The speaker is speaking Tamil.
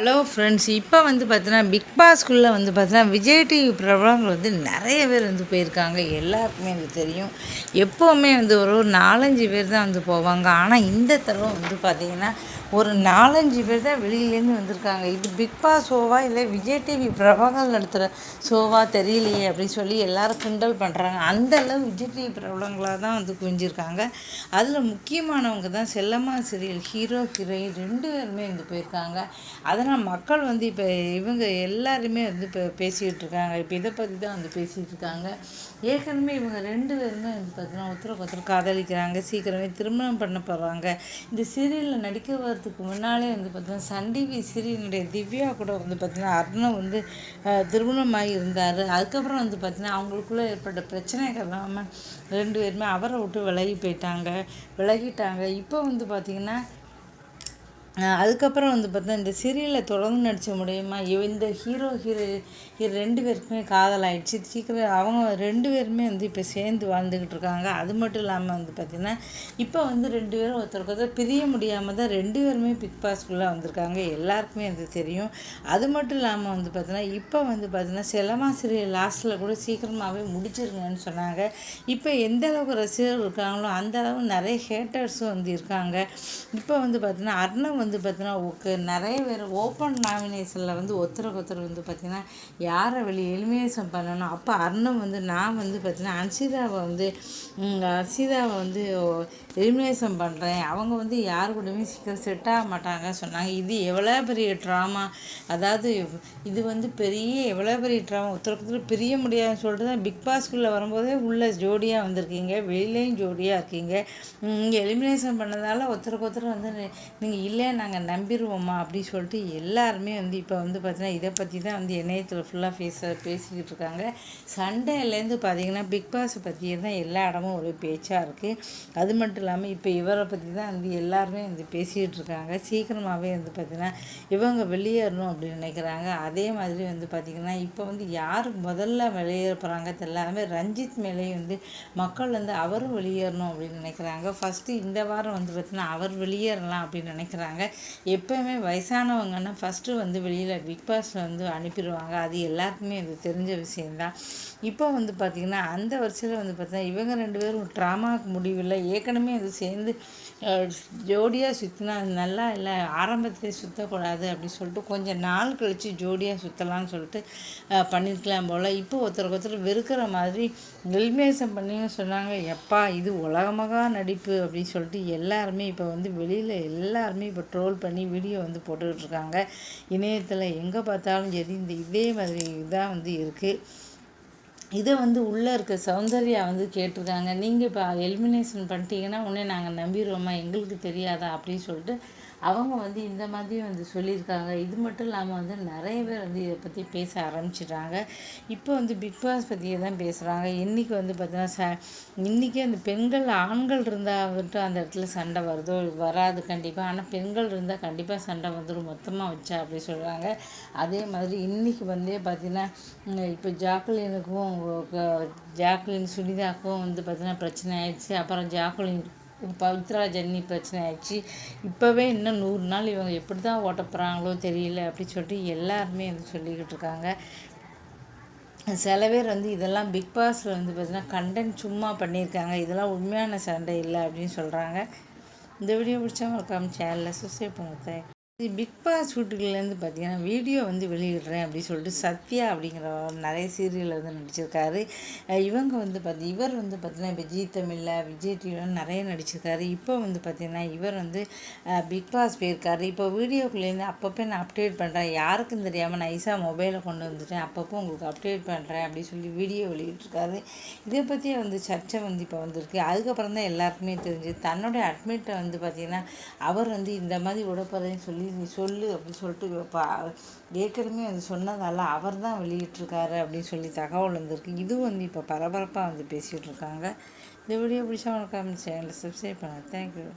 ஹலோ ஃப்ரெண்ட்ஸ் இப்போ வந்து பார்த்தீங்கன்னா பிக் பாஸ்குள்ளே வந்து பார்த்தீங்கன்னா விஜய் டிவி பிரபலங்கள் வந்து நிறைய பேர் வந்து போயிருக்காங்க. எல்லாருக்குமே வந்து தெரியும். எப்போவுமே வந்து ஒரு நாலஞ்சு பேர் தான் வந்து போவாங்க. ஆனால் இந்த தடவை வந்து பார்த்திங்கன்னா ஒரு நாலஞ்சு பேர் தான் வெளியிலேருந்து வந்திருக்காங்க. இது பிக் பாஸ் ஷோவா இல்லை விஜய் டிவி பிரபலங்கள் நடத்துகிற ஷோவா தெரியலையே அப்படின்னு சொல்லி எல்லோரும் கிண்டல் பண்ணுறாங்க அந்த அளவு விஜய் டிவி பிரபலங்களாக தான் வந்து குவிஞ்சிருக்காங்க. அதில் முக்கியமானவங்க தான் செல்லம்மா சீரியல் ஹீரோ ஹீரோயின் ரெண்டு பேருமே வந்து போயிருக்காங்க. அதனால் மக்கள் வந்து இப்போ இவங்க எல்லாருமே வந்து இப்போ பேசிக்கிட்டு இருக்காங்க. இப்போ இதை பற்றி தான் வந்து பேசிகிட்டு இருக்காங்க. ஏற்கனவே இவங்க ரெண்டு பேருமே வந்து பார்த்தீங்கன்னா ஒருத்தருக்கு ஒருத்தர் காதலிக்கிறாங்க. சீக்கிரமே திருமணம் பண்ண போகிறாங்க இந்த சீரியலில் நடிக்க வரதுக்கு முன்னாலே வந்து பார்த்தீங்கன்னா சன் டிவி சீரியலுடைய திவ்யா கூட வந்து பார்த்தீங்கன்னா அர்ணவ் வந்து திருமணமாகி இருந்தார். அதுக்கப்புறம் வந்து பார்த்தீங்கன்னா அவங்களுக்குள்ளே ஏற்பட்ட பிரச்சனைகள் இல்லாமல் ரெண்டு பேருமே அவரை விட்டு விலகி போயிட்டாங்க. விலகிட்டாங்க. இப்போ வந்து பார்த்திங்கன்னா அதுக்கப்புறம் வந்து பார்த்தா இந்த சீரியலில் தொடர்ந்து நடித்த முடியுமா இந்த ஹீரோ ஹீரோ இது ரெண்டு பேருக்குமே காதல் ஆயிடுச்சு. சீக்கிரம் அவங்க ரெண்டு பேருமே வந்து இப்போ சேர்ந்து வாழ்ந்துக்கிட்டு இருக்காங்க. அது மட்டும் இல்லாமல் வந்து பார்த்திங்கன்னா இப்போ வந்து ரெண்டு பேரும் ஒருத்தருக்கு ஒருத்தர் பிரிய முடியாமல் தான் ரெண்டு பேருமே பிக் பாஸ்குள்ளே வந்திருக்காங்க. எல்லாருக்குமே அது தெரியும். அது மட்டும் இல்லாமல் வந்து பார்த்தீங்கன்னா இப்போ வந்து பார்த்திங்கன்னா செலமா சீரியல் லாஸ்ட்டில் கூட சீக்கிரமாகவே முடிச்சிருங்கன்னு சொன்னாங்க. இப்போ எந்த அளவுக்கு ரசிகர்கள் இருக்காங்களோ அந்த அளவு நிறைய ஹேட்டர்ஸும் வந்து இருக்காங்க. இப்போ வந்து பார்த்திங்கன்னா அர்ணம் வந்து வந்து பார்த்தீங்கன்னா நிறைய பேர் ஓப்பன் நாமினேஷனில் வந்து ஒருத்தருக்கு ஒருத்தர் வந்து பார்த்திங்கன்னா யாரை வெளியே எலிமினேஷன் பண்ணணும்? அப்போ அர்ணம் வந்து நான் வந்து பார்த்தீங்கன்னா அன்சிதாவை வந்து அன்சிதாவை வந்து எலிமினேஷன் பண்ணுறேன் அவங்க வந்து யார் கூடயுமே சீக்கிரம் செட் ஆக மாட்டாங்க சொன்னாங்க. இது எவ்வளோ பெரிய ட்ராமா அதாவது இது வந்து பெரிய எவ்வளோ பெரிய ட்ராமா ஒருத்தருக்கு பிரிய முடியாதுன்னு சொல்லிட்டு தான் பிக் பாஸ்குள்ளே வரும்போதே உள்ள ஜோடியாக வந்திருக்கீங்க. வெளியிலையும் ஜோடியாக இருக்கீங்க. இங்கே எலிமினேஷன் பண்ணதால் ஒருத்தருக்கு ஒருத்தர் வந்து நீங்கள் இல்லை நாங்கள் நம்பிடுவோமா அப்படின்னு சொல்லிட்டு எல்லாருமே வந்து இப்போ வந்து பார்த்திங்கன்னா இதை பற்றி தான் வந்து இணையத்தில் ஃபுல்லாக பேச பேசிக்கிட்டு இருக்காங்க. சண்டேலேருந்து பார்த்தீங்கன்னா பிக் பாஸை பற்றியே தான் எல்லா இடமும் ஒரு பேச்சாக இருக்குது அது மட்டும் இல்லாமல் இப்போ இவரை பற்றி தான் வந்து எல்லாருமே வந்து பேசிக்கிட்டு இருக்காங்க. சீக்கிரமாகவே வந்து பார்த்திங்கன்னா இவங்க வெளியேறணும் அப்படின்னு நினைக்கிறாங்க. அதே மாதிரி வந்து பார்த்திங்கன்னா இப்போ வந்து யார் முதல்ல வெளியேற போகிறாங்க தெரியாமல் ரஞ்சித் மேலேயும் வந்து மக்கள் வந்து அவரும் வெளியேறணும் அப்படின்னு நினைக்கிறாங்க. ஃபஸ்ட்டு இந்த வாரம் வந்து பார்த்திங்கன்னா அவர் வெளியேறலாம் அப்படின்னு நினைக்கிறாங்க. எப்போயுமே வயசானவங்கன்னா ஃபஸ்ட்டு வந்து வெளியில் பிக் பாஸில் வந்து அனுப்பிடுவாங்க. அது எல்லாருக்குமே அது தெரிஞ்ச விஷயந்தான் இப்போ வந்து பார்த்திங்கன்னா அந்த வருஷத்தில் வந்து பார்த்திங்கன்னா இவங்க ரெண்டு பேரும் ட்ராமாவுக்கு முடிவில் ஏற்கனவே இது அது சேர்ந்து ஜோடியாக சுற்றினா அது நல்லா இல்லை ஆரம்பத்தில் சுற்றக்கூடாது அப்படின்னு சொல்லிட்டு கொஞ்சம் நாள் கழித்து ஜோடியாக சுற்றலான்னு சொல்லிட்டு பண்ணியிருக்கலாம் போல். இப்போ ஒருத்தருக்கு ஒருத்தர் வெறுக்கிற மாதிரி நெல்மேசம் பண்ணியும் சொன்னாங்க. எப்பா இது உலகமாக நடிப்பு அப்படின்னு சொல்லிட்டு எல்லாருமே இப்போ வந்து வெளியில் எல்லாருமே இப்போ ட்ரோல் பண்ணி வீடியோ வந்து போட்டுக்கிட்டு இருக்காங்க இணையத்தில் எங்கே பார்த்தாலும் சரி இந்த இதே மாதிரி இதாக வந்து இருக்குது இதை வந்து உள்ளே இருக்க சௌந்தர்யா வந்து கேட்டிருக்காங்க. நீங்கள் இப்போ எலிமினேஷன் பண்ணிட்டீங்கன்னா உடனே நாங்கள் நம்பிடுவோமா எங்களுக்கு தெரியாதா? அப்படின்னு சொல்லிட்டு அவங்க வந்து இந்த மாதிரி வந்து சொல்லியிருக்காங்க. இது மட்டும் இல்லாமல் வந்து நிறைய பேர் வந்து இதை பற்றி பேச ஆரம்பிச்சிடுறாங்க இப்போ வந்து பிக் பாஸ் பற்றியே தான் பேசுகிறாங்க இன்றைக்கி வந்து பார்த்தீங்கன்னா ச இன்றைக்கி அந்த பெண்கள் ஆண்கள் இருந்தால் மட்டும் அந்த இடத்துல சண்டை வருதோ? வராது கண்டிப்பாக ஆனால் பெண்கள் இருந்தால் கண்டிப்பாக சண்டை வந்துடும் மொத்தமாக வச்சா அப்படி சொல்கிறாங்க அதே மாதிரி இன்றைக்கி வந்து பார்த்திங்கன்னா இப்போ ஜாக்குலினுக்கும் ஜாக்குலின் சுனிதாக்கும் வந்து பார்த்திங்கன்னா பிரச்சனை ஆயிடுச்சு. அப்புறம் ஜாக்குலின் பவித்ரா ஜன்னி பிரச்சனை ஆயிடுச்சு. இப்போவே இன்னும் நூறு நாள் இவங்க எப்படி தான் ஓட்ட போகிறாங்களோ தெரியல அப்படின்னு சொல்லிட்டு எல்லாருமே வந்து சொல்லிக்கிட்டு இருக்காங்க. சில பேர் வந்து இதெல்லாம் பிக் பாஸில் வந்து பார்த்திங்கன்னா கண்டென்ட் சும்மா பண்ணியிருக்காங்க. இதெல்லாம் உண்மையான சண்டை இல்லை அப்படின்னு சொல்கிறாங்க இந்த வீடியோ பிடிச்சா மறக்காமல் சேனலில் சப்ஸ்கிரைப் பண்ணுங்க. பிக் பாஸ் வீட்டுக்குள்ளேருந்து பார்த்தீங்கன்னா வீடியோ வந்து வெளியிடுறேன் அப்படின்னு சொல்லிட்டு சத்யா அப்படிங்கிற நிறைய சீரியலில் வந்து நடிச்சிருக்காரு. இவங்க வந்து பார்த்து இவர் வந்து பார்த்திங்கன்னா விஜய் தமிழில் விஜய் டிவியில் நிறைய நடிச்சிருக்காரு. இப்போ வந்து பார்த்திங்கன்னா இவர் வந்து பிக் பாஸ் போயிருக்காரு. இப்போ வீடியோக்குள்ளேருந்து அப்பப்போ நான் அப்டேட் பண்ணுறேன் யாருக்கும் தெரியாமல் நான் மொபைலை கொண்டு வந்துட்டேன். அப்பப்போ உங்களுக்கு அப்டேட் பண்ணுறேன் அப்படின்னு சொல்லி வீடியோ வெளியிட்டிருக்காரு. இதை பற்றியே வந்து சர்ச்சை வந்து இப்போ வந்திருக்கு. அதுக்கப்புறம் தான் எல்லாருக்குமே தெரிஞ்சு தன்னுடைய அட்மிட்டை வந்து பார்த்திங்கன்னா அவர் வந்து இந்த மாதிரி விடப்போறேன்னு சொல்லி நீ சொல்லு அப்படின்னு சொல்லிட்டு இப்போ ஏற்கனவே அது சொன்னதால் அவர் தான் வெளியிட்ருக்காரு அப்படின்னு சொல்லி தகவல் வந்திருக்கு. இதுவும் வந்து இப்போ பரபரப்பாக வந்து பேசிகிட்டு இருக்காங்க. இந்த வீடியோ பிடிச்சவங்களுக்கு உனக்கு சேனலை சப்ஸ்கிரைப் பண்ணுங்கள் தேங்க்யூ